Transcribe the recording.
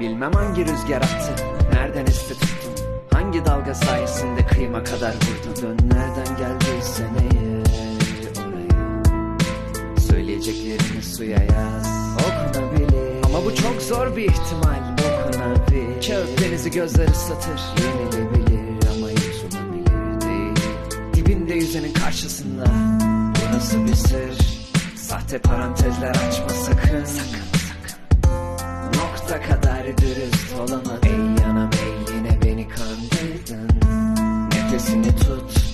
Bilmem hangi rüzgar attı Nereden esti tuttun Hangi dalga sayesinde kıyıma kadar vurdun Dön nereden geldiysen eğer oraya. Söyleyeceklerini suya yaz. Okunabilir. Ama bu çok zor bir ihtimal. Okunabilir. Kağıt denizi gözler ıslatır Yenilebilir ama yutulabilir değil. Dibinde yüzenin karşısında. Burası bir sır? Sahte parantezler açma sakın Sakın sakın Nokta kadar dürüst olamadın Ey yanam ey yine beni kandırdın. Nefesini tut